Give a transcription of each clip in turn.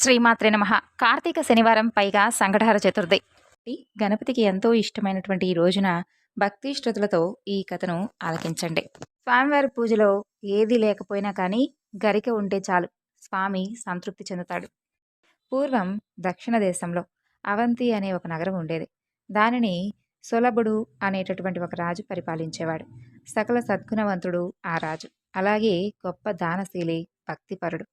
శ్రీమాత్రే నమ. కార్తీక శనివారం పైగా సంకటహర చతుర్థి. గణపతికి ఎంతో ఇష్టమైనటువంటి ఈ రోజున భక్తి శ్రుతులతో ఈ కథను ఆలకించండి. స్వామివారి పూజలో ఏది లేకపోయినా కానీ గరిక ఉంటే చాలు. స్వామి సంతృప్తి చెందుతాడు. పూర్వం దక్షిణ దేశంలో అవంతి అనే ఒక నగరం ఉండేది. దానిని సులభుడు అనేటటువంటి ఒక రాజు పరిపాలించేవాడు. సకల సద్గుణవంతుడు ఆ రాజు. అలాగే గొప్ప దానశీలి భక్తిపరుడు.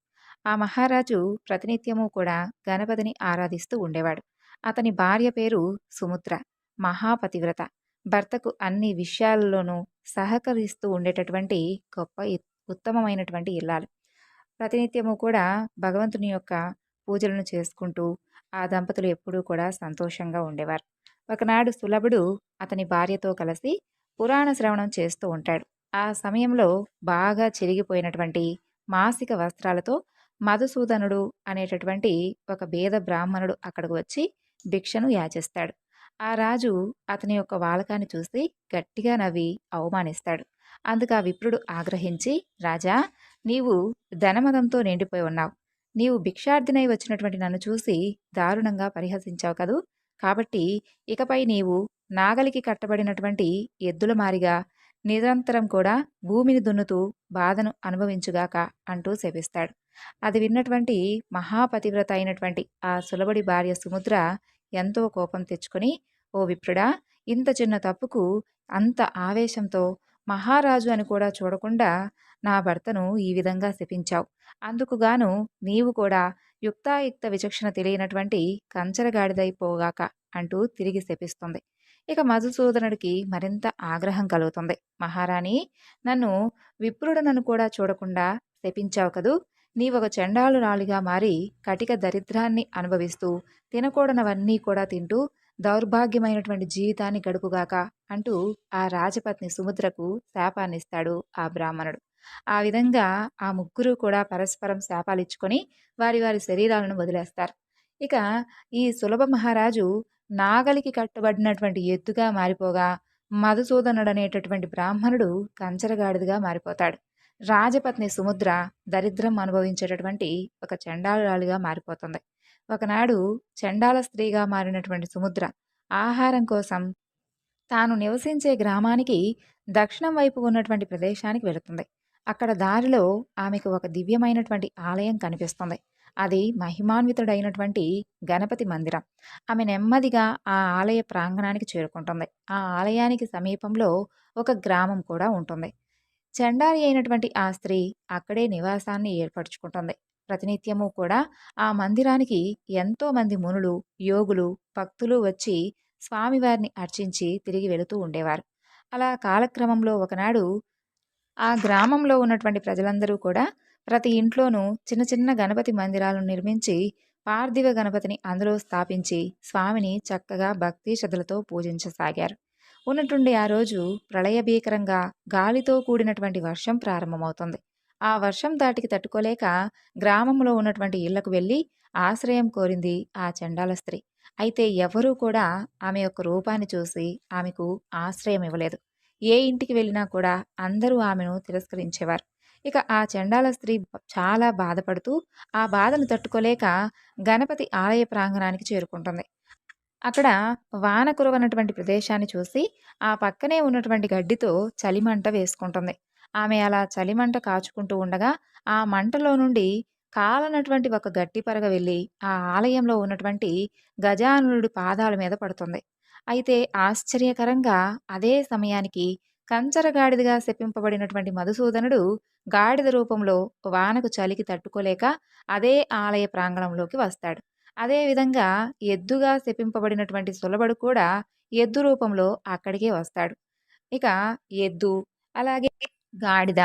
ఆ మహారాజు ప్రతినిత్యము కూడా గణపతిని ఆరాధిస్తూ ఉండేవాడు. అతని భార్య పేరు సుముద్ర మహాపతివ్రత. భర్తకు అన్ని విషయాల్లోనూ సహకరిస్తూ ఉండేటటువంటి గొప్ప ఇ- ఉత్తమమైనటువంటి ఇల్లాలు. ప్రతినిత్యము కూడా భగవంతుని యొక్క పూజలను చేసుకుంటూ ఆ దంపతులు ఎప్పుడూ కూడా సంతోషంగా ఉండేవారు. ఒకనాడు సులభుడు అతని భార్యతో కలిసి పురాణ శ్రవణం చేస్తూ ఉంటాడు. ఆ సమయంలో బాగా చిరిగిపోయినటువంటి మాసిక వస్త్రాలతో మధుసూదనుడు అనేటటువంటి ఒక బేద బ్రాహ్మణుడు అక్కడికి వచ్చి భిక్షను యాచిస్తాడు. ఆ రాజు అతని యొక్క వాలకాన్ని చూసి గట్టిగా నవ్వి అవమానిస్తాడు. అందుకు ఆ విప్రుడు ఆగ్రహించి రాజా నీవు ధనమదంతో నిండిపోయి ఉన్నావు. నీవు భిక్షార్థినై వచ్చినటువంటి నన్ను చూసి దారుణంగా పరిహసించావు కదూ? కాబట్టి ఇకపై నీవు నాగలికి కట్టబడినటువంటి ఎద్దుల మారిగా నిరంతరం కూడా భూమిని దున్నుతూ బాధను అనుభవించుగాక అంటూ శపిస్తాడు. అది విన్నటువంటి మహాపతివ్రత అయినటువంటి ఆ సులభడి భార్య సుముద్ర ఎంతో కోపం తెచ్చుకొని ఓ విప్రుడా ఇంత చిన్న తప్పుకు అంత ఆవేశంతో మహారాజు అని కూడా చూడకుండా నా భర్తను ఈ విధంగా శపించావు. అందుకుగాను నీవు కూడా యుక్తాయుక్త విచక్షణ తెలియనటువంటి కంచరగాడిదైపోగాక అంటూ తిరిగి శపిస్తుంది. ఇక మధుసూదనుడికి మరింత ఆగ్రహం కలుగుతుంది. మహారాణి నన్ను విప్రుడనను కూడా చూడకుండా శపించావు కదూ? నీవొక చండాలురాలిగా మారి కటిక దరిద్రాన్ని అనుభవిస్తూ తినకూడనవన్నీ కూడా తింటూ దౌర్భాగ్యమైనటువంటి జీవితాన్ని గడుపుగాక అంటూ ఆ రాజపత్ని సుముద్రకు శాపాన్నిస్తాడు ఆ బ్రాహ్మణుడు. ఆ విధంగా ఆ ముగ్గురు కూడా పరస్పరం శాపాలిచ్చుకొని వారి వారి శరీరాలను వదిలేస్తారు. ఇక ఈ సులభ మహారాజు నాగలికి కట్టబడినటువంటి ఎత్తుగా మారిపోగా మధుసూదనుడు అనేటటువంటి బ్రాహ్మణుడు కంచరగాడిదిగా మారిపోతాడు. రాజపత్ని సుముద్ర దరిద్రం అనుభవించేటటువంటి ఒక చండాలురాలుగా మారిపోతుంది. ఒకనాడు చండాల స్త్రీగా మారినటువంటి సుముద్ర ఆహారం కోసం తాను నివసించే గ్రామానికి దక్షిణం వైపు ఉన్నటువంటి ప్రదేశానికి వెళుతుంది. అక్కడ దారిలో ఆమెకు ఒక దివ్యమైనటువంటి ఆలయం కనిపిస్తుంది. అది మహిమాన్వితుడైనటువంటి గణపతి మందిరం. ఆమె నెమ్మదిగా ఆ ఆలయ ప్రాంగణానికి చేరుకుంటుంది. ఆ ఆలయానికి సమీపంలో ఒక గ్రామం కూడా ఉంటుంది. చండారి అయినటువంటి ఆ స్త్రీ అక్కడే నివాసాన్ని ఏర్పరచుకుంటుంది. ప్రతినిత్యము కూడా ఆ మందిరానికి ఎంతో మంది మునులు యోగులు భక్తులు వచ్చి స్వామివారిని అర్చించి తిరిగి వెళుతూ ఉండేవారు. అలా కాలక్రమంలో ఒకనాడు ఆ గ్రామంలో ఉన్నటువంటి ప్రజలందరూ కూడా ప్రతి ఇంట్లోనూ చిన్న చిన్న గణపతి మందిరాలను నిర్మించి పార్థివ గణపతిని అందులో స్థాపించి స్వామిని చక్కగా భక్తి శ్రద్ధలతో పూజించసాగారు. ఉన్నట్టుండి ఆ రోజు ప్రళయభీకరంగా గాలితో కూడినటువంటి వర్షం ప్రారంభమవుతుంది. ఆ వర్షం దాటికి తట్టుకోలేక గ్రామంలో ఉన్నటువంటి ఇళ్ళకు వెళ్ళి ఆశ్రయం కోరింది ఆ చండాల స్త్రీ. అయితే ఎవరూ కూడా ఆమె యొక్క రూపాన్ని చూసి ఆమెకు ఆశ్రయం ఇవ్వలేదు. ఏ ఇంటికి వెళ్ళినా కూడా అందరూ ఆమెను తిరస్కరించేవారు. ఇక ఆ చండాల స్త్రీ చాలా బాధపడుతూ ఆ బాధను తట్టుకోలేక గణపతి ఆలయ ప్రాంగణానికి చేరుకుంటుంది. అక్కడ వాన కురవనటువంటి ప్రదేశాన్ని చూసి ఆ పక్కనే ఉన్నటువంటి గడ్డితో చలిమంట వేసుకుంటుంది. ఆమె అలా చలిమంట కాచుకుంటూ ఉండగా ఆ మంటలో నుండి కాలనటువంటి ఒక గట్టి పరగ వెళ్ళి ఆ ఆలయంలో ఉన్నటువంటి గజానుడి పాదాల మీద పడుతుంది. అయితే ఆశ్చర్యకరంగా అదే సమయానికి కంచరగాడిదిగా శపింపబడినటువంటి మధుసూదనుడు గాడిద రూపంలో వానకు చలికి తట్టుకోలేక అదే ఆలయ ప్రాంగణంలోకి వస్తాడు. అదేవిధంగా ఎద్దుగా శపింపబడినటువంటి సులభడు కూడా ఎద్దు రూపంలో అక్కడికే వస్తాడు. ఇక ఎద్దు అలాగే గాడిద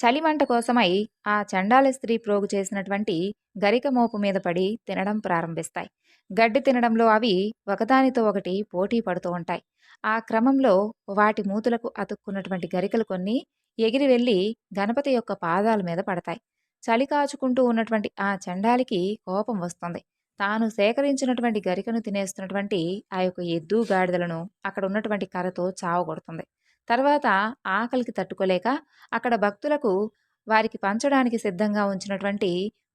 చలిమంట కోసమై ఆ చండాల స్త్రీ ప్రోగు చేసినటువంటి గరిక మోపు మీద పడి తినడం ప్రారంభిస్తాయి. గడ్డి తినడంలో అవి ఒకదానితో ఒకటి పోటీ పడుతూ ఉంటాయి. ఆ క్రమంలో వాటి మూతులకు అతుక్కున్నటువంటి గరికలు కొన్ని ఎగిరి వెళ్ళి గణపతి యొక్క పాదాల మీద పడతాయి. చలి కాచుకుంటూ ఉన్నటువంటి ఆ చండాలికి కోపం వస్తుంది. తాను సేకరించినటువంటి గరికను తినేస్తున్నటువంటి ఆ యొక్క ఎద్దు గాడిదలను అక్కడ ఉన్నటువంటి కర్రతో చావగొడుతుంది. తర్వాత ఆకలికి తట్టుకోలేక అక్కడ భక్తులకు వారికి పంచడానికి సిద్ధంగా ఉంచినటువంటి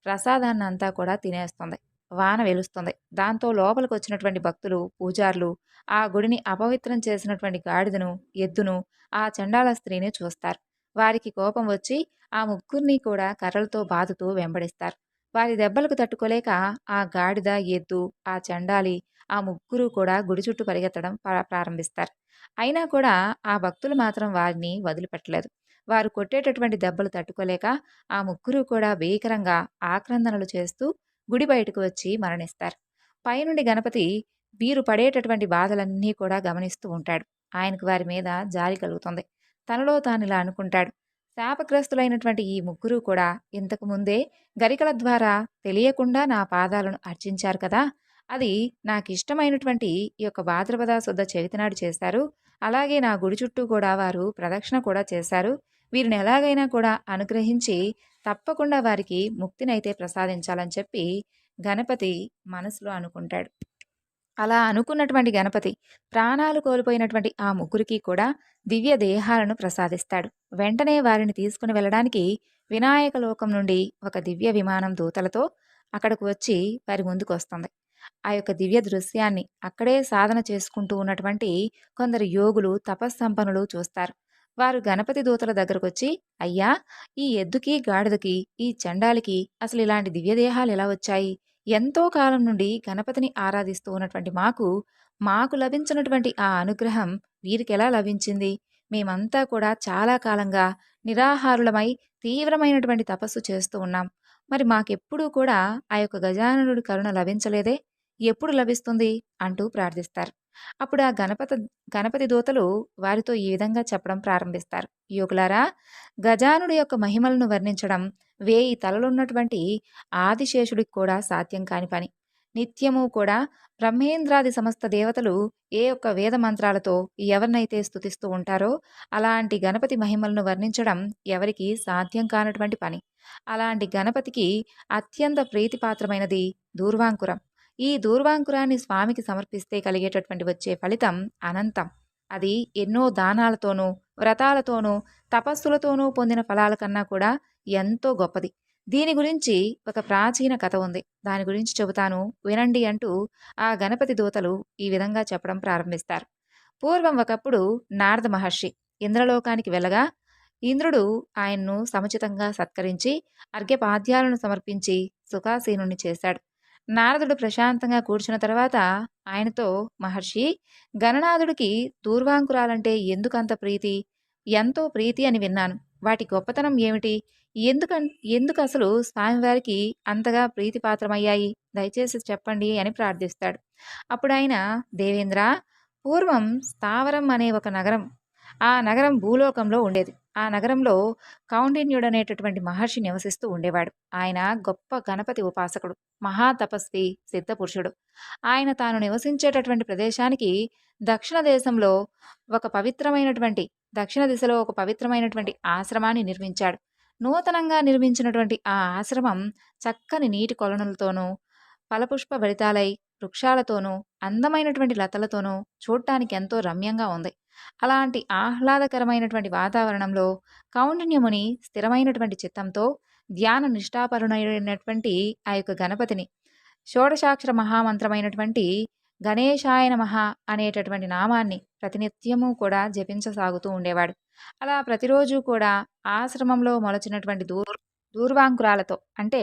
ప్రసాదాన్ని అంతా కూడా తినేస్తుంది. వాన వెలుస్తుంది. దాంతో లోపలికి వచ్చినటువంటి భక్తులు పూజారులు ఆ గుడిని అపవిత్రం చేసినటువంటి గాడిదను ఎద్దును ఆ చండాల స్త్రీని చూస్తారు. వారికి కోపం వచ్చి ఆ ముగ్గురిని కూడా కర్రలతో బాదుతూ వెంబడిస్తారు. వారి దెబ్బలకు తట్టుకోలేక ఆ గాడిద ఎద్దు ఆ చండాలి ఆ ముగ్గురు కూడా గుడి చుట్టూ పరిగెత్తడం ప్రారంభిస్తారు. అయినా కూడా ఆ భక్తులు మాత్రం వారిని వదిలిపెట్టలేదు. వారు కొట్టేటటువంటి దెబ్బలు తట్టుకోలేక ఆ ముగ్గురు కూడా భీకరంగా ఆక్రందనలు చేస్తూ గుడి బయటకు వచ్చి మరణిస్తారు. పైనుండి గణపతి వీరు పడేటటువంటి బాధలన్నీ కూడా గమనిస్తూ ఉంటాడు. ఆయనకు వారి మీద జాలి కలుగుతుంది. తనలో తాను ఇలా అనుకుంటాడు. శాపగ్రస్తులైనటువంటి ఈ ముగ్గురు కూడా ఇంతకు ముందే గరికల ద్వారా తెలియకుండా నా పాదాలను అర్చించారు కదా! అది నాకు ఇష్టమైనటువంటి ఈ యొక్క భాద్రపద శుద్ధ చవితినాడు చేశారు. అలాగే నా గుడి చుట్టూ కూడా వారు ప్రదక్షిణ కూడా చేశారు. వీరిని ఎలాగైనా కూడా అనుగ్రహించి తప్పకుండా వారికి ముక్తినైతే ప్రసాదించాలని చెప్పి గణపతి మనసులో అనుకుంటాడు. అలా అనుకున్నటువంటి గణపతి ప్రాణాలు కోల్పోయినటువంటి ఆ ముగ్గురికి కూడా దివ్య దేహాలను ప్రసాదిస్తాడు. వెంటనే వారిని తీసుకుని వెళ్ళడానికి వినాయక లోకం నుండి ఒక దివ్య విమానం దూతలతో అక్కడకు వచ్చి వారి ముందుకు వస్తుంది. ఆ యొక్క దివ్య దృశ్యాన్ని అక్కడే సాధన చేసుకుంటూ ఉన్నటువంటి కొందరు యోగులు తపస్సంపన్నులు చూస్తారు. వారు గణపతి దూతల దగ్గరకొచ్చి అయ్యా ఈ ఎద్దుకి గాడిదకి ఈ చండాలికి అసలు ఇలాంటి దివ్యదేహాలు ఎలా వచ్చాయి? ఎంతో కాలం నుండి గణపతిని ఆరాధిస్తూ ఉన్నటువంటి మాకు మాకు లభించినటువంటి ఆ అనుగ్రహం వీరికెలా లభించింది? మేమంతా కూడా చాలా కాలంగా నిరాహారులమై తీవ్రమైనటువంటి తపస్సు చేస్తూ ఉన్నాం. మరి మాకెప్పుడూ కూడా ఆ యొక్క గజాననుడి కరుణ లభించలేదే? ఎప్పుడు లభిస్తుంది? అంటూ ప్రార్థిస్తారు. అప్పుడు ఆ గణపతి గణపతి దూతలు వారితో ఈ విధంగా చెప్పడం ప్రారంభిస్తారు. యోగులారా గజానుడి యొక్క మహిమలను వర్ణించడం వేయి తలలున్నటువంటి ఆదిశేషుడికి కూడా సాధ్యం కాని పని. నిత్యము కూడా బ్రహ్మేంద్రాది సమస్త దేవతలు ఏ ఒక్క వేద మంత్రాలతో ఎవరినైతే స్తుతిస్తూ ఉంటారో అలాంటి గణపతి మహిమలను వర్ణించడం ఎవరికి సాధ్యం కానటువంటి పని. అలాంటి గణపతికి అత్యంత ప్రీతిపాత్రమైనది దూర్వాంకురం. ఈ దూర్వాంకురాన్ని స్వామికి సమర్పిస్తే కలిగేటటువంటి వచ్చే ఫలితం అనంతం. అది ఎన్నో దానాలతోనూ వ్రతాలతోనూ తపస్సులతోనూ పొందిన ఫలాల కన్నా కూడా ఎంతో గొప్పది. దీని గురించి ఒక ప్రాచీన కథ ఉంది. దాని గురించి చెబుతాను. వినండి అంటూ ఆ గణపతి దూతలు ఈ విధంగా చెప్పడం ప్రారంభిస్తారు. పూర్వం ఒకప్పుడు నారద మహర్షి ఇంద్రలోకానికి వెళ్ళగా ఇంద్రుడు ఆయన్ను సముచితంగా సత్కరించి అర్ఘ్యపాద్యాలను సమర్పించి సుఖాసీనుణ్ణి చేశాడు. నారదుడు ప్రశాంతంగా కూర్చున్న తర్వాత ఆయనతో మహర్షి గణనాథుడికి దూర్వాంకురాలంటే ఎందుకంత ప్రీతి? ఎంతో ప్రీతి అని విన్నాను. వాటి గొప్పతనం ఏమిటి? ఎందుక ఎందుకు అసలు స్వామివారికి అంతగా ప్రీతిపాత్రమయ్యాయి? దయచేసి చెప్పండి అని ప్రార్థిస్తాడు. అప్పుడు ఆయన దేవేంద్ర పూర్వం స్థావరం అనే ఒక నగరం ఆ నగరం భూలోకంలో ఉండేది. ఆ నగరంలో కౌండిన్యుడనేటటువంటి మహర్షి నివసిస్తూ ఉండేవాడు. ఆయన గొప్ప గణపతి ఉపాసకుడు మహాతపస్వి సిద్ధపురుషుడు ఆయన తాను నివసించేటటువంటి ప్రదేశానికి దక్షిణ దేశంలో ఒక పవిత్రమైనటువంటి దక్షిణ దిశలో ఒక పవిత్రమైనటువంటి ఆశ్రమాన్ని నిర్మించాడు. నూతనంగా నిర్మించినటువంటి ఆ ఆశ్రమం చక్కని నీటి కొలనులతోనూ ఫలపుష్ప భరితాలై వృక్షాలతోనూ అందమైనటువంటి లతలతోనూ చూడటానికి ఎంతో రమ్యంగా ఉంది. అలాంటి ఆహ్లాదకరమైనటువంటి వాతావరణంలో కౌండిన్యముని స్థిరమైనటువంటి చిత్తంతో ధ్యాన నిష్ఠాపరుణైనటువంటి ఆ యొక్క గణపతిని షోడశాక్షర మహామంత్రమైనటువంటి గణేశాయ నమః అనేటటువంటి నామాన్ని ప్రతినిత్యము కూడా జపించసాగుతూ ఉండేవాడు. అలా ప్రతిరోజు కూడా ఆశ్రమంలో మొలచినటువంటి దూర్ దూర్వాంకురాలతో అంటే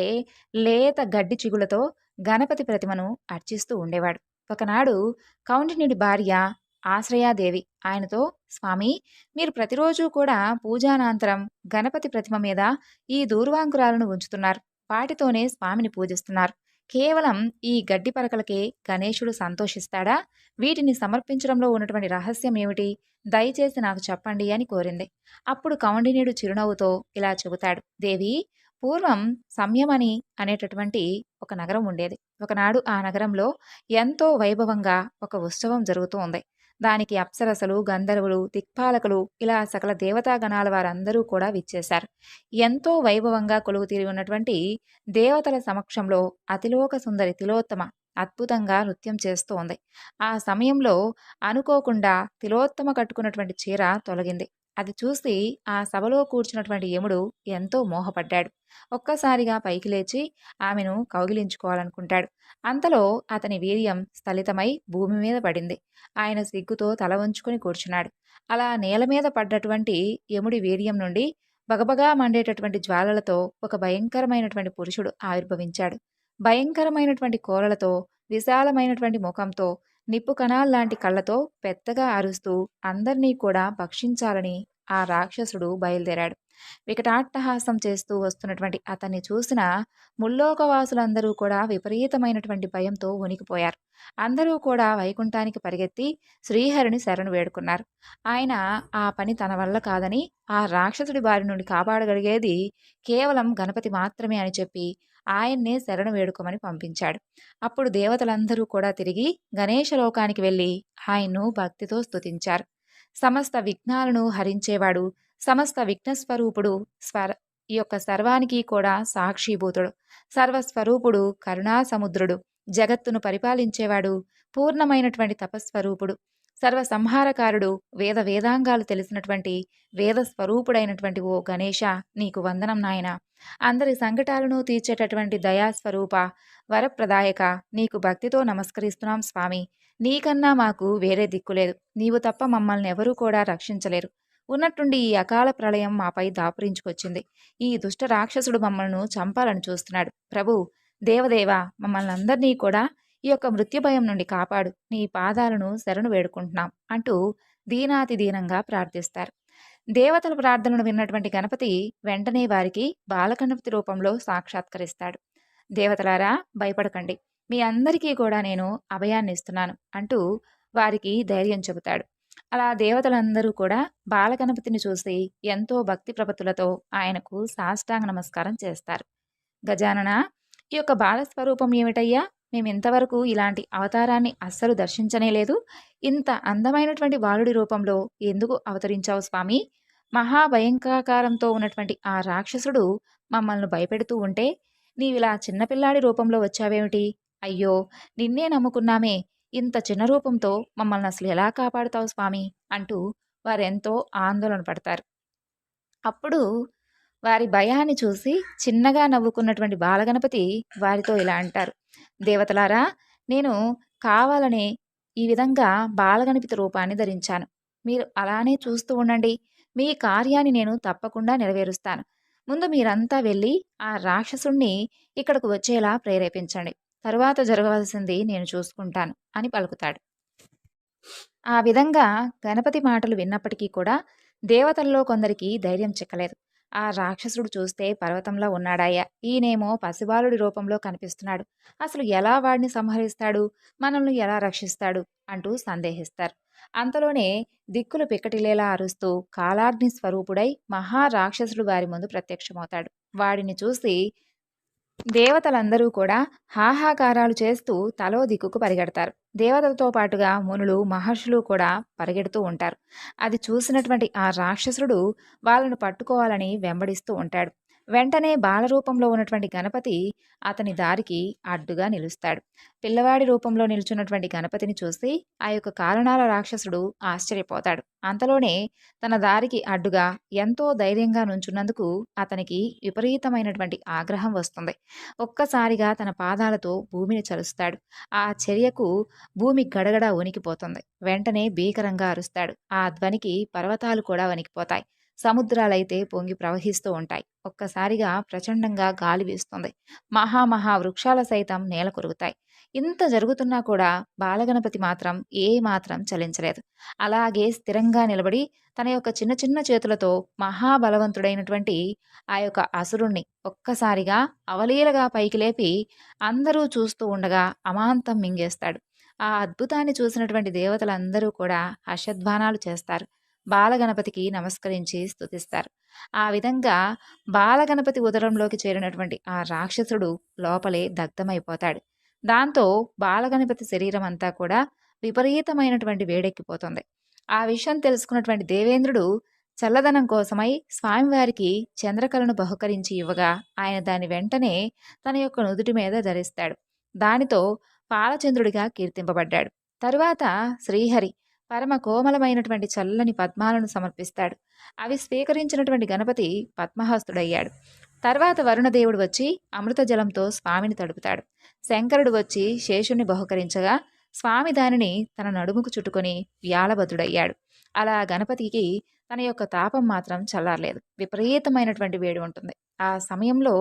లేత గడ్డి చిగులతో గణపతి ప్రతిమను అర్చిస్తూ ఉండేవాడు. ఒకనాడు కౌండిన్యుడి భార్య ఆశ్రయాదేవి ఆయనతో స్వామి మీరు ప్రతిరోజు కూడా పూజానంతరం గణపతి ప్రతిమ మీద ఈ దూర్వాంకురాలను ఉంచుతున్నారు. వాటితోనే స్వామిని పూజిస్తున్నారు. కేవలం ఈ గడ్డి పరకలకే గణేశుడు సంతోషిస్తాడా? వీటిని సమర్పించడంలో ఉన్నటువంటి రహస్యం ఏమిటి? దయచేసి నాకు చెప్పండి అని కోరింది. అప్పుడు కౌండినీయుడు చిరునవ్వుతో ఇలా చెబుతాడు. దేవి పూర్వం సంయమని అనేటటువంటి ఒక నగరం ఉండేది. ఒకనాడు ఆ నగరంలో ఎంతో వైభవంగా ఒక ఉత్సవం జరుగుతూ ఉంది. దానికి అప్సరసలు గంధర్వులు దిక్పాలకులు ఇలా సకల దేవతాగణాల వారందరూ కూడా విచ్చేశారు. ఎంతో వైభవంగా కొలువు తీరి ఉన్నటువంటి దేవతల సమక్షంలో అతిలోక సుందరి తిలోత్తమ అద్భుతంగా నృత్యం చేస్తూ ఉంది. ఆ సమయంలో అనుకోకుండా తిలోత్తమ కట్టుకున్నటువంటి చీర తొలగింది. అది చూసి ఆ సభలో కూర్చున్నటువంటి యముడు ఎంతో మోహపడ్డాడు. ఒక్కసారిగా పైకి లేచి ఆమెను కౌగిలించుకోవాలనుకుంటాడు. అంతలో అతని వీర్యం స్థలితమై భూమి మీద పడింది. ఆయన సిగ్గుతో తల వంచుకుని కూర్చున్నాడు. అలా నేల మీద పడ్డటువంటి యముడి వీర్యం నుండి బగబగా మండేటటువంటి జ్వాలలతో ఒక భయంకరమైనటువంటి పురుషుడు ఆవిర్భవించాడు. భయంకరమైనటువంటి కోరలతో విశాలమైనటువంటి ముఖంతో నిప్పు కణాల్లాంటి కళ్ళతో పెద్దగా అరుస్తూ అందరినీ కూడా భక్షించాలని ఆ రాక్షసుడు బయలుదేరాడు. వికటాట్టహాసం చేస్తూ వస్తున్నటువంటి అతన్ని చూసిన ముల్లోకవాసులందరూ కూడా విపరీతమైనటువంటి భయంతో వణికిపోయారు. అందరూ కూడా వైకుంఠానికి పరిగెత్తి శ్రీహరిని శరణు వేడుకున్నారు. ఆయన ఆ పని తన వల్ల కాదని ఆ రాక్షసుడి బారి నుండి కాపాడగలిగేది కేవలం గణపతి మాత్రమే అని చెప్పి ఆయన్నే శరణు వేడుకోమని పంపించాడు. అప్పుడు దేవతలందరూ కూడా తిరిగి గణేష లోకానికి వెళ్ళి ఆయన్ను భక్తితో స్తుతించారు. సమస్త విఘ్నాలను హరించేవాడు. సమస్త విఘ్నస్వరూపుడు స్వర ఈ యొక్క సర్వానికి కూడా సాక్షిభూతుడు. సర్వస్వరూపుడు కరుణా సముద్రుడు జగత్తును పరిపాలించేవాడు పూర్ణమైనటువంటి తపస్వరూపుడు. సర్వసంహారకారుడు వేద వేదాంగాలు తెలిసినటువంటి వేద స్వరూపుడైనటువంటి ఓ గణేష నీకు వందనం నాయన. అందరి సంకటాలను తీర్చేటటువంటి దయాస్వరూప వరప్రదాయక నీకు భక్తితో నమస్కరిస్తున్నాం స్వామి. నీకన్నా మాకు వేరే దిక్కులేదు నీవు తప్ప మమ్మల్ని ఎవరూ కూడా రక్షించలేరు. ఉన్నట్టుండి ఈ అకాల ప్రళయం మాపై దాపురించుకొచ్చింది. ఈ దుష్ట రాక్షసుడు మమ్మల్ని చంపాలని చూస్తున్నాడు. ప్రభు దేవదేవ మమ్మల్ని అందరినీ కూడా ఈ యొక్క మృత్యు భయం నుండి కాపాడు. నీ పాదాలను శరణు వేడుకుంటున్నాం అంటూ దీనాతి దీనంగా ప్రార్థిస్తారు. దేవతల ప్రార్థనను విన్నటువంటి గణపతి వెంటనే వారికి బాలగణపతి రూపంలో సాక్షాత్కరిస్తాడు. దేవతలారా భయపడకండి. మీ అందరికీ కూడా నేను అభయాన్ని ఇస్తున్నాను అంటూ వారికి ధైర్యం చెబుతాడు. అలా దేవతలందరూ కూడా బాలగణపతిని చూసి ఎంతో భక్తి ప్రపత్తులతో ఆయనకు సాష్టాంగ నమస్కారం చేస్తారు. గజానన ఈ యొక్క బాలస్వరూపం ఏమిటయ్యా? మేము ఇంతవరకు ఇలాంటి అవతారాన్ని అస్సలు దర్శించనే లేదు. ఇంత అందమైనటువంటి బాలుడి రూపంలో ఎందుకు అవతరించావు స్వామి? మహాభయంకాకారంతో ఉన్నటువంటి ఆ రాక్షసుడు మమ్మల్ని భయపెడుతూ ఉంటే నీవిలా చిన్నపిల్లాడి రూపంలో వచ్చావేమిటి? అయ్యో! నిన్నే నమ్ముకున్నామే. ఇంత చిన్న రూపంతో మమ్మల్ని అసలు ఎలా కాపాడుతావు స్వామి? అంటూ వారెంతో ఆందోళన పడతారు. అప్పుడు వారి భయాన్ని చూసి చిన్నగా నవ్వుకున్నటువంటి బాలగణపతి వారితో ఇలా అంటారు. దేవతలారా నేను కావాలనే ఈ విధంగా బాలగణపతి రూపాన్ని ధరించాను. మీరు అలానే చూస్తూ ఉండండి. మీ కార్యాన్ని నేను తప్పకుండా నెరవేరుస్తాను. ముందు మీరంతా వెళ్ళి ఆ రాక్షసుణ్ణి ఇక్కడకు వచ్చేలా ప్రేరేపించండి. తరువాత జరగవలసింది నేను చూసుకుంటాను అని పలుకుతాడు. ఆ విధంగా గణపతి మాటలు విన్నప్పటికీ కూడా దేవతల్లో కొందరికి ధైర్యం చిక్కలేదు. ఆ రాక్షసుడు చూస్తే పర్వతంలో ఉన్నాడాయా ఈయనేమో పసిబాలుడి రూపంలో కనిపిస్తున్నాడు. అసలు ఎలా వాడిని సంహరిస్తాడు? మనల్ని ఎలా రక్షిస్తాడు? అంటూ సందేహిస్తారు. అంతలోనే దిక్కులు పిక్కటిలేలా అరుస్తూ కాలాగ్ని స్వరూపుడై మహారాక్షసుడు వారి ముందు ప్రత్యక్షమవుతాడు. వాడిని చూసి దేవతలందరూ కూడా హాహాకారాలు చేస్తూ తలో దిక్కుకు పరిగెడతారు. దేవతలతో పాటుగా మునులు మహర్షులు కూడా పరిగెడుతూ ఉంటారు. అది చూసినటువంటి ఆ రాక్షసుడు వాళ్ళను పట్టుకోవాలని వెంబడిస్తూ ఉంటాడు. వెంటనే బాలరూపంలో ఉన్నటువంటి గణపతి అతని దారికి అడ్డుగా నిలుస్తాడు. పిల్లవాడి రూపంలో నిల్చున్నటువంటి గణపతిని చూసి ఆ యొక్క కారణాల రాక్షసుడు ఆశ్చర్యపోతాడు. అంతలోనే తన దారికి అడ్డుగా ఎంతో ధైర్యంగా నుంచున్నందుకు అతనికి విపరీతమైనటువంటి ఆగ్రహం వస్తుంది. ఒక్కసారిగా తన పాదాలతో భూమిని చలుస్తాడు ఆ చర్యకు భూమి గడగడ వణికిపోతుంది. వెంటనే భీకరంగా అరుస్తాడు. ఆ ధ్వనికి పర్వతాలు కూడా వణికిపోతాయి. సముద్రాలైతే పొంగి ప్రవహిస్తూ ఉంటాయి. ఒక్కసారిగా ప్రచండంగా గాలి వీస్తుంది. మహామహా వృక్షాల సైతం నేల కొరుగుతాయి ఇంత జరుగుతున్నా కూడా బాలగణపతి మాత్రం ఏ మాత్రం చలించలేదు. అలాగే స్థిరంగా నిలబడి తన యొక్క చిన్న చిన్న చేతులతో మహాబలవంతుడైనటువంటి ఆ యొక్క అసురుణ్ణి ఒక్కసారిగా అవలీలగా పైకి లేపి అందరూ చూస్తూ ఉండగా అమాంతం మింగేస్తాడు. ఆ అద్భుతాన్ని చూసినటువంటి దేవతలందరూ కూడా హర్షధ్వానాలు చేస్తారు. బాలగణపతికి నమస్కరించి స్థుతిస్తారు ఆ విధంగా బాలగణపతి ఉదరంలోకి చేరినటువంటి ఆ రాక్షసుడు లోపలే దగ్ధమైపోతాడు. దాంతో బాలగణపతి శరీరం అంతా కూడా విపరీతమైనటువంటి వేడెక్కిపోతుంది. ఆ విషయం తెలుసుకున్నటువంటి దేవేంద్రుడు చల్లదనం కోసమై స్వామివారికి చంద్రకళను బహుకరించి ఇవ్వగా ఆయన దాని వెంటనే తన యొక్క నుదుటి మీద ధరిస్తాడు. దానితో పాలచంద్రుడిగా కీర్తింపబడ్డాడు. తరువాత శ్రీహరి పరమ కోమలమైనటువంటి చల్లని పద్మాలను సమర్పిస్తాడు. అవి స్వీకరించినటువంటి గణపతి పద్మహస్తుడయ్యాడు. తర్వాత వరుణదేవుడు వచ్చి అమృత జలంతో స్వామిని తడుపుతాడు. శంకరుడు వచ్చి శేషుణ్ణి బహుకరించగా స్వామి దానిని తన నడుముకు చుట్టుకొని వ్యాలభద్రుడయ్యాడు అలా గణపతికి తన యొక్క తాపం మాత్రం చల్లారలేదు. విపరీతమైనటువంటి వేడి ఉంటుంది. ఆ సమయంలో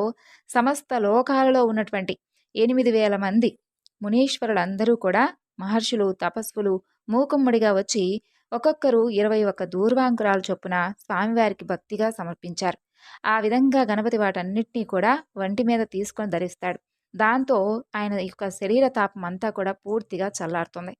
సమస్త లోకాలలో ఉన్నటువంటి ఎనిమిది వేల మంది మునీశ్వరులందరూ కూడా మహర్షులు తపస్సులు మూకుమ్మడిగా వచ్చి ఒక్కొక్కరు ఇరవై ఒక్క దూర్వాంకురాలు చొప్పున స్వామివారికి భక్తిగా సమర్పించారు. ఆ విధంగా గణపతి వాటన్నిటినీ కూడా వంటి మీద తీసుకొని ధరిస్తాడు. దాంతో ఆయన యొక్క శరీర తాపం అంతా కూడా పూర్తిగా చల్లారుతుంది.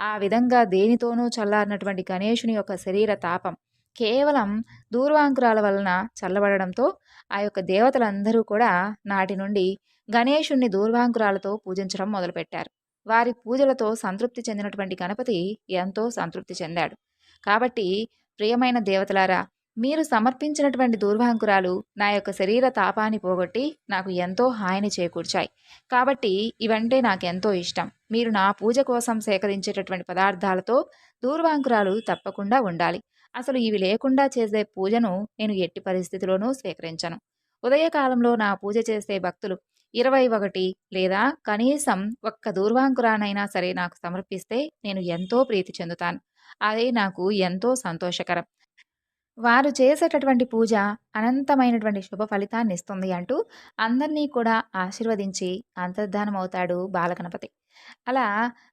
ఆ విధంగా దేనితోనూ చల్లారినటువంటి గణేషుని యొక్క శరీర తాపం కేవలం దూర్వాంకురాల వలన చల్లబడడంతో ఆ యొక్క దేవతలందరూ కూడా నాటి నుండి గణేషుణ్ణి దూర్వాంకురాలతో పూజించడం మొదలుపెట్టారు. వారి పూజలతో సంతృప్తి చెందినటువంటి గణపతి ఎంతో సంతృప్తి చెందాడు. కాబట్టి ప్రియమైన దేవతలారా మీరు సమర్పించినటువంటి దూర్వాంకురాలు నా యొక్క శరీర తాపాన్ని పోగొట్టి నాకు ఎంతో హాయిని చేకూర్చాయి. కాబట్టి ఇవంటే నాకు ఎంతో ఇష్టం. మీరు నా పూజ కోసం సేకరించేటటువంటి పదార్థాలతో దూర్వాంకురాలు తప్పకుండా ఉండాలి. అసలు ఇవి లేకుండా చేసే పూజను నేను ఎట్టి పరిస్థితిలోనూ స్వీకరించను ఉదయకాలంలో నా పూజ చేసే భక్తులు ఇరవై ఒకటి లేదా కనీసం ఒక్క దూర్వాంకురానైనా సరే నాకు సమర్పిస్తే నేను ఎంతో ప్రీతి చెందుతాను. అదే నాకు ఎంతో సంతోషకరం. వారు చేసేటటువంటి పూజ అనంతమైనటువంటి శుభ ఫలితాన్ని ఇస్తుంది అంటూ అందరినీ కూడా ఆశీర్వదించి అంతర్ధానమవుతాడు బాలగణపతి. అలా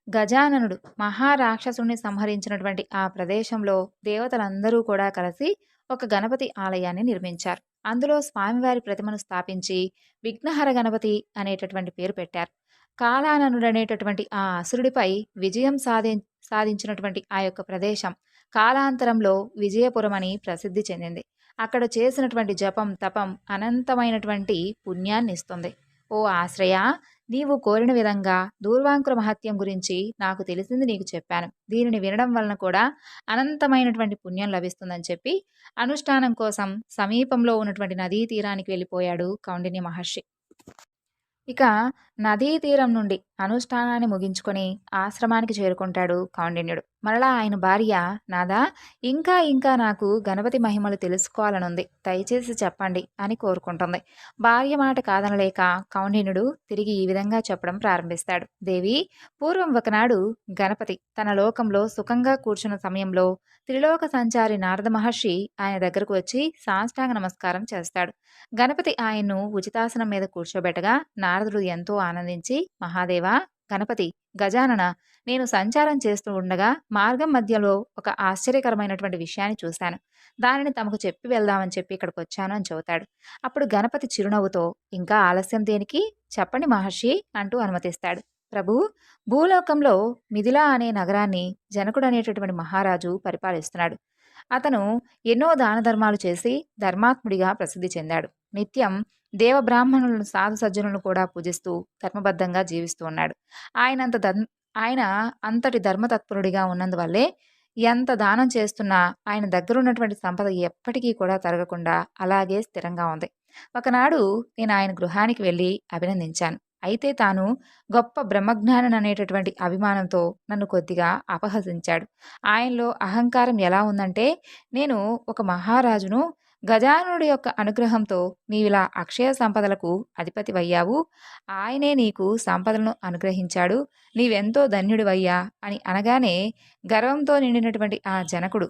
గజాననుడు మహారాక్షసుని సంహరించినటువంటి ఆ ప్రదేశంలో దేవతలందరూ కూడా కలిసి ఒక గణపతి ఆలయాన్ని నిర్మించారు. అందులో స్వామివారి ప్రతిమను స్థాపించి విఘ్నహర గణపతి అనేటటువంటి పేరు పెట్టారు. కాలాననుడు అనేటటువంటి ఆ అసురుడిపై విజయం సాధి సాధించినటువంటి ఆ యొక్క ప్రదేశం కాలాంతరంలో విజయపురం అని ప్రసిద్ధి చెందింది. అక్కడ చేసినటువంటి జపం తపం అనంతమైనటువంటి పుణ్యాన్ని ఇస్తుంది ఓ ఆశ్రయ నీవు కోరిన విధంగా దూర్వాంకుర మహత్యం గురించి నాకు తెలిసింది నీకు చెప్పాను. దీనిని వినడం వలన కూడా అనంతమైనటువంటి పుణ్యం లభిస్తుందని చెప్పి అనుష్ఠానం కోసం సమీపంలో ఉన్నటువంటి నదీ తీరానికి వెళ్ళిపోయాడు కౌండిన్య మహర్షి. ఇక నదీ తీరం నుండి అనుష్ఠానాన్ని ముగించుకొని ఆశ్రమానికి చేరుకుంటాడు కౌండిన్యుడు. మరలా ఆయన భార్య నాదా ఇంకా ఇంకా నాకు గణపతి మహిమలు తెలుసుకోవాలనుంది. దయచేసి చెప్పండి అని కోరుకుంటుంది. భార్య మాట కాదనలేక కౌండిన్యుడు తిరిగి ఈ విధంగా చెప్పడం ప్రారంభిస్తాడు. దేవి పూర్వం ఒకనాడు గణపతి తన లోకంలో సుఖంగా కూర్చున్న సమయంలో త్రిలోక సంచారి నారద మహర్షి ఆయన దగ్గరకు వచ్చి సాష్టాంగ నమస్కారం చేస్తాడు. గణపతి ఆయన్ను ఉచితాసనం మీద కూర్చోబెట్టగా నారదుడు ఎంతో ఆనందించి మహాదేవా గణపతి గజానన నేను సంచారం చేస్తూ ఉండగా మార్గం మధ్యలో ఒక ఆశ్చర్యకరమైనటువంటి విషయాన్ని చూశాను. దానిని తమకు చెప్పి వెళ్దామని చెప్పి ఇక్కడికి వచ్చాను అని చెబుతాడు. అప్పుడు గణపతి చిరునవ్వుతో ఇంకా ఆలస్యం దేనికి? చెప్పండి మహర్షి అంటూ అనుమతిస్తాడు. ప్రభు భూలోకంలో మిథిలా అనే నగరాన్ని జనకుడు అనేటటువంటి మహారాజు పరిపాలిస్తున్నాడు. అతను ఎన్నో దాన ధర్మాలు చేసి ధర్మాత్ముడిగా ప్రసిద్ధి చెందాడు. నిత్యం దేవబ్రాహ్మణులను సాధు సజ్జనులను కూడా పూజిస్తూ ధర్మబద్ధంగా జీవిస్తూ ఉన్నాడు. ఆయనంత ధర్మ ఆయన అంతటి ధర్మతత్పరుడిగా ఉన్నందువల్లే ఎంత దానం చేస్తున్నా ఆయన దగ్గర ఉన్నటువంటి సంపద ఎప్పటికీ కూడా తరగకుండా అలాగే స్థిరంగా ఉంది. ఒకనాడు నేను ఆయన గృహానికి వెళ్ళి అభినందించాను. అయితే తాను గొప్ప బ్రహ్మజ్ఞానం అనేటటువంటి అభిమానంతో నన్ను కొద్దిగా అపహసించాడు. ఆయనలో అహంకారం ఎలా ఉందంటే నేను ఒక మహారాజును గజానుడి యొక్క అనుగ్రహంతో నీవిలా అక్షయ సంపదలకు అధిపతివయ్యావు. ఆయనే నీకు సంపదలను అనుగ్రహించాడు. నీవెంతో ధన్యుడివయ్యా అని అనగానే గర్వంతో నిండినటువంటి ఆ జనకుడు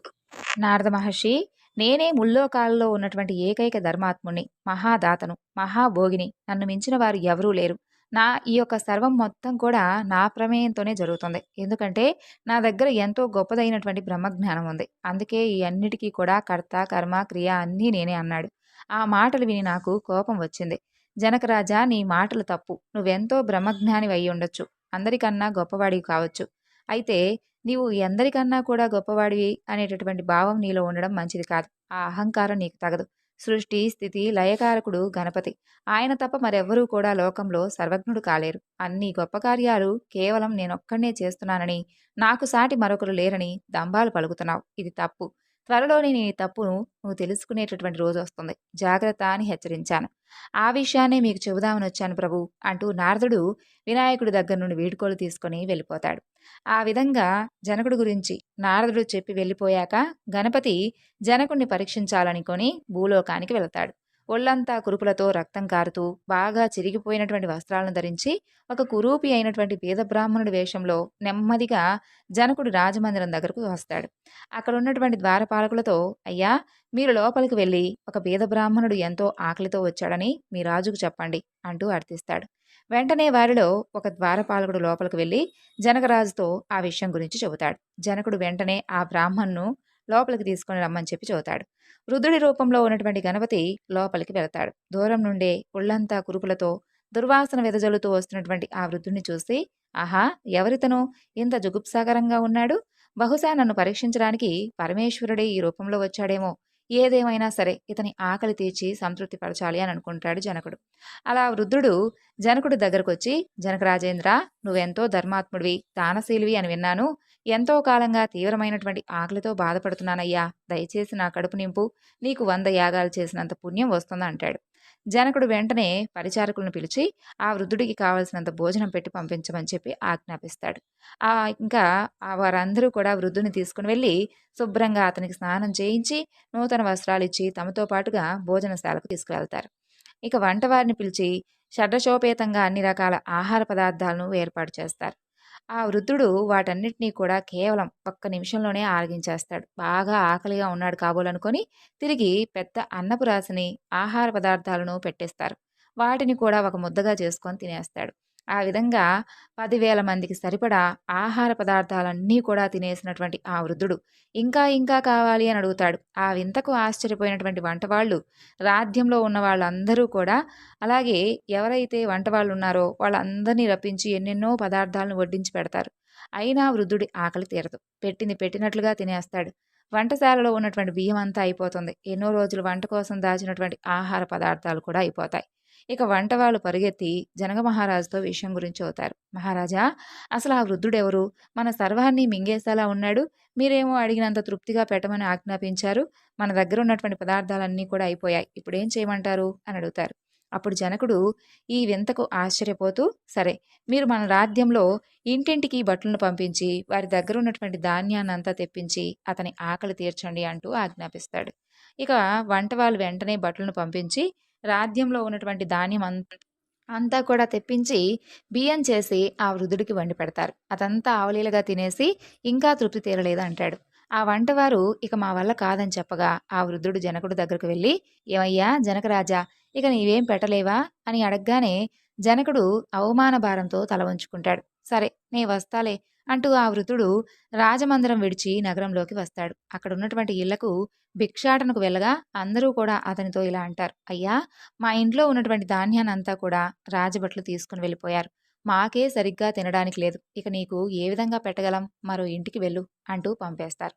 నారద మహర్షి నేనే ముల్లోకాలలో ఉన్నటువంటి ఏకైక ధర్మాత్ముణ్ణి మహాదాతను మహాభోగిని. నన్ను మించిన వారు ఎవరూ లేరు. నా ఈ యొక్క సర్వం మొత్తం కూడా నా ప్రమేయంతోనే జరుగుతుంది. ఎందుకంటే నా దగ్గర ఎంతో గొప్పదైనటువంటి బ్రహ్మజ్ఞానం ఉంది. అందుకే ఈ అన్నిటికీ కూడా కర్త కర్మ క్రియ అన్నీ నేనే అన్నాడు. ఆ మాటలు విని నాకు కోపం వచ్చింది. జనకరాజా నీ మాటలు తప్పు. నువ్వెంతో బ్రహ్మజ్ఞాని అయి ఉండొచ్చు. అందరికన్నా గొప్పవాడివి కావచ్చు. అయితే నీవు ఎందరికన్నా కూడా గొప్పవాడివి అనేటటువంటి భావం నీలో ఉండడం మంచిది కాదు. ఆ అహంకారం నీకు తగదు. సృష్టి స్థితి లయకారకుడు గణపతి. ఆయన తప్ప మరెవ్వరూ కూడా లోకంలో సర్వజ్ఞుడు కాలేరు. అన్ని గొప్ప కార్యాలు కేవలం నేనొక్కడే చేస్తున్నానని నాకు సాటి మరొకరు లేరని దంబాలు పలుకుతున్నావు. ఇది తప్పు. త్వరలోనే నీ తప్పును నువ్వు తెలుసుకునేటటువంటి రోజు వస్తుంది. జాగ్రత్త అని హెచ్చరించాను. ఆ విషయాన్నే మీకు చెబుదామని వచ్చాను ప్రభు అంటూ నారదుడు వినాయకుడి దగ్గర నుండి వీడుకోలు తీసుకొని వెళ్ళిపోతాడు. ఆ విధంగా జనకుడు గురించి నారదుడు చెప్పి వెళ్ళిపోయాక గణపతి జనకుడిని పరీక్షించాలనుకొని భూలోకానికి వెళతాడు. ఒళ్ళంతా కురుపులతో రక్తం కారుతూ బాగా చిరిగిపోయినటువంటి వస్త్రాలను ధరించి ఒక కురూపి అయినటువంటి పేద బ్రాహ్మణుడి వేషంలో నెమ్మదిగా జనకుడు రాజమందిరం దగ్గరకు వస్తాడు. అక్కడ ఉన్నటువంటి ద్వారపాలకులతో అయ్యా మీరు లోపలికి వెళ్ళి ఒక పేద బ్రాహ్మణుడు ఎంతో ఆకలితో వచ్చాడని మీ రాజుకు చెప్పండి అంటూ అర్థిస్తాడు. వెంటనే వారిలో ఒక ద్వారపాలకుడు లోపలికి వెళ్ళి జనకరాజుతో ఆ విషయం గురించి చెబుతాడు. జనకుడు వెంటనే ఆ బ్రాహ్మణ్ను లోపలికి తీసుకొని రమ్మని చెప్పి చెబుతాడు. రుద్రుడి రూపంలో ఉన్నటువంటి గణపతి లోపలికి వెళతాడు. దూరం నుండే ఒళ్ళంతా కురుపులతో దుర్వాసన వెదజల్లుతూ వస్తున్నటువంటి ఆ వృద్ధుడిని చూసి ఆహా! ఎవరితను? ఇంత జుగుప్సాకరంగా ఉన్నాడు? బహుశా నన్ను పరీక్షించడానికి పరమేశ్వరుడే ఈ రూపంలో వచ్చాడేమో ఏదేమైనా సరే ఇతని ఆకలి తీర్చి సంతృప్తి పరచాలి అని అనుకుంటాడు జనకుడు. అలా వృద్ధుడు జనకుడి దగ్గరకు వచ్చి జనకరాజేంద్ర నువ్వెంతో ధర్మాత్ముడివి దానశీలివి అని విన్నాను. ఎంతో కాలంగా తీవ్రమైనటువంటి ఆకలితో బాధపడుతున్నానయ్యా. దయచేసి నా కడుపు నింపు. నీకు వంద యాగాలు చేసినంత పుణ్యం వస్తుంది అంటాడు. జనకుడు వెంటనే పరిచారకులను పిలిచి ఆ వృద్ధుడికి కావలసినంత భోజనం పెట్టి పంపించమని చెప్పి ఆజ్ఞాపిస్తాడు. ఆ ఇంకా ఆ వారందరూ కూడా వృద్ధుని తీసుకుని వెళ్ళి శుభ్రంగా అతనికి స్నానం చేయించి నూతన వస్త్రాలు ఇచ్చి తమతో పాటుగా భోజనశాలకు తీసుకువెళ్తారు. ఇక వంటవారిని పిలిచి షడ్రశోపేతంగా అన్ని రకాల ఆహార పదార్థాలను ఏర్పాటు చేస్తారు. ఆ వృద్ధుడు వాటన్నిటినీ కూడా కేవలం ఒక్క నిమిషంలోనే ఆరగించేస్తాడు. బాగా ఆకలిగా ఉన్నాడు కాబోలనుకొని తిరిగి పెద్ద అన్నపు రాసిని ఆహార పదార్థాలను పెట్టేస్తారు. వాటిని కూడా ఒక ముద్దగా చేసుకొని తినేస్తాడు. ఆ విధంగా పదివేల మందికి సరిపడా ఆహార పదార్థాలన్నీ కూడా తినేసినటువంటి ఆ వృద్ధుడు. ఇంకా ఇంకా కావాలి అని అడుగుతాడు. ఆ వింతకు ఆశ్చర్యపోయినటువంటి వంటవాళ్ళు రాజ్యంలో ఉన్న వాళ్ళందరూ కూడా అలాగే ఎవరైతే వంటవాళ్ళు ఉన్నారో వాళ్ళందరినీ రప్పించి ఎన్నెన్నో పదార్థాలను వడ్డించి పెడతారు. అయినా వృద్ధుడి ఆకలి తీరదు. పెట్టింది పెట్టినట్లుగా తినేస్తాడు. వంటశాలలో ఉన్నటువంటి బియ్యం అంతా అయిపోతుంది. ఎన్నో రోజులు వంట కోసం దాచినటువంటి ఆహార పదార్థాలు కూడా అయిపోతాయి. ఇక వంట వాళ్ళు పరిగెత్తి జనగ మహారాజుతో విషయం గురించి అవుతారు. మహారాజా అసలు ఆ వృద్ధుడెవరు? మన సర్వాన్ని మింగేసేలా ఉన్నాడు. మీరేమో అడిగినంత తృప్తిగా పెట్టమని ఆజ్ఞాపించారు. మన దగ్గర ఉన్నటువంటి పదార్థాలన్నీ కూడా అయిపోయాయి. ఇప్పుడు ఏం చేయమంటారు? అని అడుగుతారు. అప్పుడు జనకుడు ఈ వింతకు ఆశ్చర్యపోతూ సరే మీరు మన రాజ్యంలో ఇంటింటికి బట్టలను పంపించి వారి దగ్గర ఉన్నటువంటి ధాన్యాన్ని అంతా తెప్పించి అతని ఆకలి తీర్చండి అంటూ ఆజ్ఞాపిస్తాడు. ఇక వంట వాళ్ళు వెంటనే బట్టలను పంపించి రాజ్యంలో ఉన్నటువంటి ధాన్యం అంత అంతా కూడా తెప్పించి బియ్యం చేసి ఆ వృద్ధుడికి వండి పెడతారు. అదంతా ఆవలీలుగా తినేసి ఇంకా తృప్తి తీరలేదు అంటాడు. ఆ వంటవారు ఇక మా వల్ల కాదని చెప్పగా ఆ వృద్ధుడు జనకుడు దగ్గరకు వెళ్ళి ఏమయ్యా జనకరాజా ఇక నీవేం పెట్టలేవా? అని అడగగానే జనకుడు అవమాన భారంతో తల ఉంచుకుంటాడు సరే నే వస్తాలే అంటూ ఆ వృతుడు రాజమందిరం విడిచి నగరంలోకి వస్తాడు. అక్కడ ఉన్నటువంటి ఇళ్ళకు భిక్షాటనకు వెళ్ళగా అందరూ కూడా అతనితో ఇలా అంటారు. అయ్యా మా ఇంట్లో ఉన్నటువంటి ధాన్యాన్ని అంతా కూడా రాజభట్లు తీసుకుని వెళ్ళిపోయారు. మాకే సరిగ్గా తినడానికి లేదు. ఇక నీకు ఏ విధంగా పెట్టగలం? మరో ఇంటికి వెళ్ళు అంటూ పంపేస్తారు.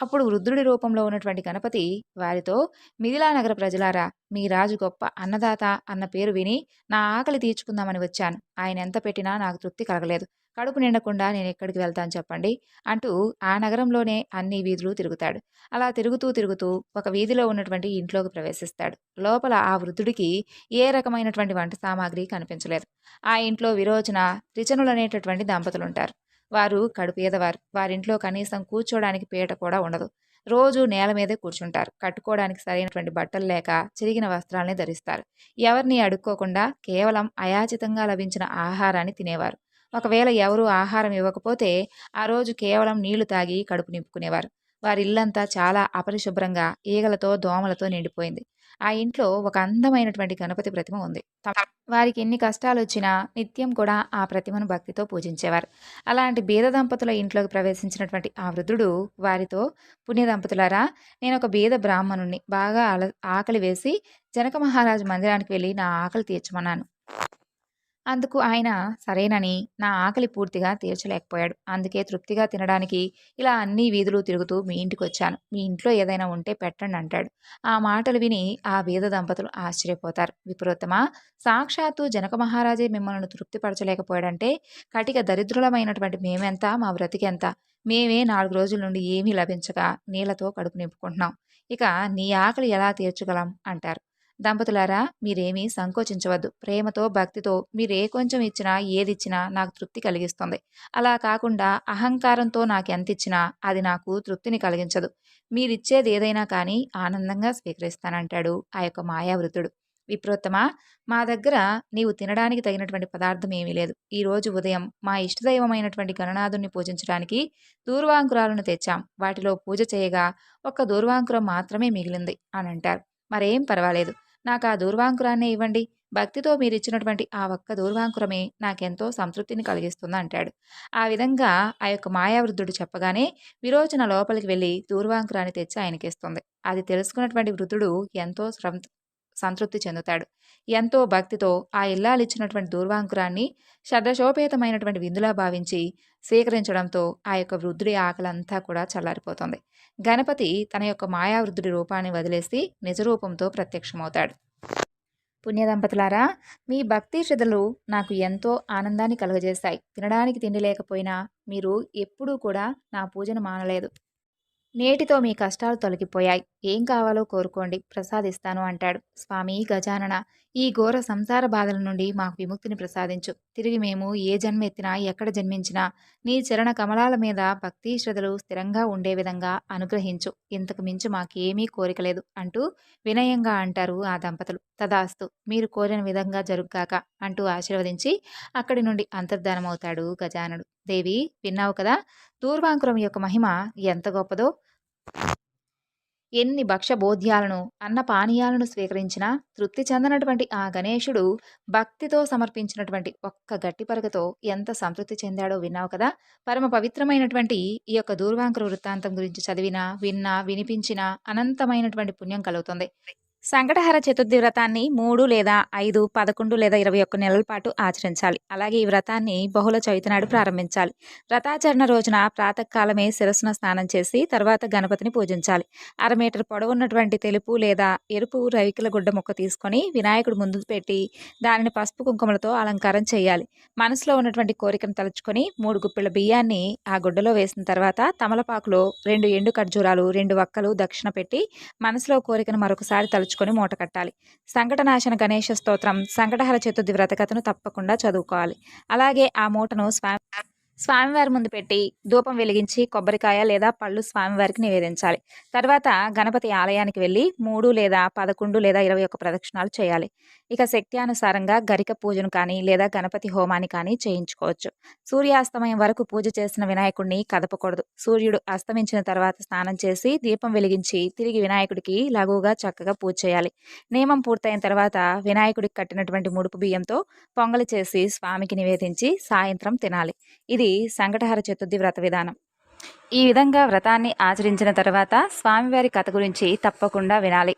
అప్పుడు వృద్ధుడి రూపంలో ఉన్నటువంటి గణపతి వారితో మిథిలా నగర ప్రజలారా మీ రాజు గొప్ప అన్నదాత అన్న పేరు విని నా ఆకలి తీర్చుకుందామని వచ్చాను. ఆయన ఎంత పెట్టినా నాకు తృప్తి కలగలేదు. కడుపు నిండకుండా నేను ఎక్కడికి వెళ్తాను చెప్పండి అంటూ ఆ నగరంలోనే అన్ని వీధులు తిరుగుతాడు. అలా తిరుగుతూ తిరుగుతూ ఒక వీధిలో ఉన్నటువంటి ఇంట్లోకి ప్రవేశిస్తాడు. లోపల ఆ వృద్ధుడికి ఏ రకమైనటువంటి వంట సామాగ్రి కనిపించలేదు. ఆ ఇంట్లో విరోచన త్రిచనులు అనేటటువంటి దంపతులు ఉంటారు వారు కడుపేదవారు వారింట్లో కనీసం కూర్చోడానికి పీట కూడా ఉండదు. రోజు నేల మీదే కూర్చుంటారు. కట్టుకోవడానికి సరైనటువంటి బట్టలు లేక చిరిగిన వస్త్రాలని ధరిస్తారు. ఎవరిని అడుక్కోకుండా కేవలం అయాచితంగా లభించిన ఆహారాన్ని తినేవారు. ఒకవేళ ఎవరూ ఆహారం ఇవ్వకపోతే ఆ రోజు కేవలం నీళ్ళు తాగి కడుపు నింపుకునేవారు. వారి ఇల్లంతా చాలా అపరిశుభ్రంగా ఈగలతో దోమలతో నిండిపోయింది. ఆ ఇంట్లో ఒక అందమైనటువంటి గణపతి ప్రతిమ ఉంది. వారికి ఎన్ని కష్టాలు వచ్చినా నిత్యం కూడా ఆ ప్రతిమను భక్తితో పూజించేవారు. అలాంటి బీద దంపతుల ఇంట్లోకి ప్రవేశించినటువంటి ఆ వృద్ధుడు వారితో పుణ్య దంపతులారా నేను ఒక బీద బ్రాహ్మణుణ్ణి. బాగా ఆకలి వేసి జనక మహారాజు మందిరానికి వెళ్ళి నా ఆకలి తీర్చమన్నాను. అందుకు ఆయన సరేనని నా ఆకలి పూర్తిగా తీర్చలేకపోయాడు. అందుకే తృప్తిగా తినడానికి ఇలా అన్ని వీధులు తిరుగుతూ మీ ఇంటికి వచ్చాను మీ ఇంట్లో ఏదైనా ఉంటే పెట్టండి అంటాడు. ఆ మాటలు విని ఆ వీద దంపతులు ఆశ్చర్యపోతారు. విపరీతమా! సాక్షాత్తు జనక మహారాజే మిమ్మల్ని తృప్తిపరచలేకపోయాడంటే కటిక దరిద్రులమైనటువంటి మేమెంత మా బ్రతికెంత? మేమే నాలుగు రోజుల నుండి ఏమీ లభించక నీళ్ళతో కడుపు నింపుకుంటున్నాం. ఇక నీ ఆకలి ఎలా తీర్చగలం అంటారు. దంపతులారా మీరేమీ సంకోచించవద్దు. ప్రేమతో భక్తితో మీరే కొంచెం ఇచ్చినా ఏది ఇచ్చినా నాకు తృప్తి కలిగిస్తుంది. అలా కాకుండా అహంకారంతో నాకు ఎంత ఇచ్చినా అది నాకు తృప్తిని కలిగించదు. మీరిచ్చేది ఏదైనా కానీ ఆనందంగా స్వీకరిస్తానంటాడు ఆ యొక్క మాయావృతుడు. విప్రోత్తమ మా దగ్గర నీవు తినడానికి తగినటువంటి పదార్థం ఏమీ లేదు. ఈరోజు ఉదయం మా ఇష్టదైవమైనటువంటి గణనాథుని పూజించడానికి దూర్వాంకురాలను తెచ్చాం. వాటిలో పూజ చేయగా ఒక్క దూర్వాంకురం మాత్రమే మిగిలింది అని అంటారు మరేం పర్వాలేదు. నాకు ఆ దూర్వాంకురాన్నే ఇవ్వండి. భక్తితో మీరిచ్చినటువంటి ఆ ఒక్క దూర్వాంకురమే నాకెంతో సంతృప్తిని కలిగిస్తుంది అంటాడు. ఆ విధంగా ఆ యొక్క మాయావృద్ధుడు చెప్పగానే విరోచన లోపలికి వెళ్ళి దూర్వాంకురాన్ని తెచ్చి ఆయనకిస్తుంది. అది తెలుసుకున్నటువంటి వృద్ధుడు ఎంతో శ్రం సంతృప్తి చెందుతాడు. ఎంతో భక్తితో ఆ ఇల్లాలిచ్చినటువంటి దూర్వాంకురాన్ని శ్రద్ధశోపేతమైనటువంటి విందులా భావించి స్వీకరించడంతో ఆ యొక్క వృద్ధుడి ఆకలంతా కూడా చల్లారిపోతుంది. గణపతి తన యొక్క మాయావృద్ధుడి రూపాన్ని వదిలేసి నిజరూపంతో ప్రత్యక్షమవుతాడు. పుణ్యదంపతులారా మీ భక్తి శ్రద్ధలు నాకు ఎంతో ఆనందాన్ని కలుగజేస్తాయి తినడానికి తిండి లేకపోయినా మీరు ఎప్పుడూ కూడా నా పూజను మానలేదు. నేటితో మీ కష్టాలు తొలగిపోయాయి. ఏం కావాలో కోరుకోండి ప్రసాదిస్తాను అంటాడు. స్వామి గజానన ఈ ఘోర సంసార బాధల నుండి మాకు విముక్తిని ప్రసాదించు. తిరిగి మేము ఏ జన్మ ఎత్తినా ఎక్కడ జన్మించినా నీ చరణ కమలాల మీద భక్తి శ్రద్ధలు స్థిరంగా ఉండే విధంగా అనుగ్రహించు. ఇంతకు మించి మాకేమీ కోరిక లేదు అంటూ వినయంగా అంటారు ఆ దంపతులు. తదాస్తు మీరు కోరిన విధంగా జరుగ్గాక అంటూ ఆశీర్వదించి అక్కడి నుండి అంతర్ధానమవుతాడు గజానుడు దేవి విన్నావు కదా దూర్వాంకురం యొక్క మహిమ ఎంత గొప్పదో ఎన్ని భక్ష్యబోధ్యాలను అన్న పానీయాలను స్వీకరించినా తృప్తి చెందనటువంటి ఆ గణేశుడు భక్తితో సమర్పించినటువంటి ఒక్క గట్టి పరగతో ఎంత సంతృప్తి చెందాడో విన్నావు కదా? పరమ పవిత్రమైనటువంటి ఈ యొక్క దూర్వాంకుర వృత్తాంతం గురించి చదివినా విన్నా వినిపించినా అనంతమైనటువంటి పుణ్యం కలుగుతుంది. సంకటహర చతుర్థి వ్రతాన్ని మూడు లేదా ఐదు పదకొండు లేదా ఇరవై ఒక్క నెలల పాటు ఆచరించాలి. అలాగే ఈ వ్రతాన్ని బహుళ చవితి నాడు ప్రారంభించాలి. వ్రతాచరణ రోజున ప్రాతకాలమే శిరస్సున స్నానం చేసి తర్వాత గణపతిని పూజించాలి. అర మీటర్ పొడవున్నటువంటి తెలుపు లేదా ఎరుపు రవికల గుడ్డ ముక్క తీసుకొని వినాయకుడు ముందు పెట్టి దానిని పసుపు కుంకుమలతో అలంకారం చేయాలి. మనసులో ఉన్నటువంటి కోరికను తలుచుకొని మూడు గుప్పిళ్ళ బియ్యాన్ని ఆ గుడ్డలో వేసిన తర్వాత తమలపాకులో రెండు ఎండు ఖర్జూరాలు రెండు వక్కలు దక్షిణ పెట్టి మనసులో కోరికను మరొకసారి తెచ్చుకొని మూట కట్టాలి. సంకటనాశన గణేష స్తోత్రం సంకటహర చతుర్థి వ్రతకథను తప్పకుండా చదువుకోవాలి. అలాగే ఆ మూటను స్వామి స్వామివారి ముందు పెట్టి ధూపం వెలిగించి కొబ్బరికాయ లేదా పళ్ళు స్వామివారికి నివేదించాలి. తర్వాత గణపతి ఆలయానికి వెళ్ళి మూడు లేదా పదకొండు లేదా ఇరవై ఒక్క ప్రదక్షిణాలు చేయాలి. ఇక శక్తి అనుసారంగా గరిక పూజను కానీ లేదా గణపతి హోమాన్ని కానీ చేయించుకోవచ్చు. సూర్యాస్తమయం వరకు పూజ చేసిన వినాయకుడిని కదపకూడదు. సూర్యుడు అస్తమించిన తర్వాత స్నానం చేసి దీపం వెలిగించి తిరిగి వినాయకుడికి లఘువుగా చక్కగా పూజ చేయాలి. నియమం పూర్తయిన తర్వాత వినాయకుడికి కట్టినటువంటి ముడుపు బియ్యంతో పొంగలి చేసి స్వామికి నివేదించి సాయంత్రం తినాలి. ఇది ఇది సంకటహర చతుర్థి వ్రత విధానం. ఈ విధంగా వ్రతాన్ని ఆచరించిన తర్వాత స్వామివారి కథ గురించి తప్పకుండా వినాలి.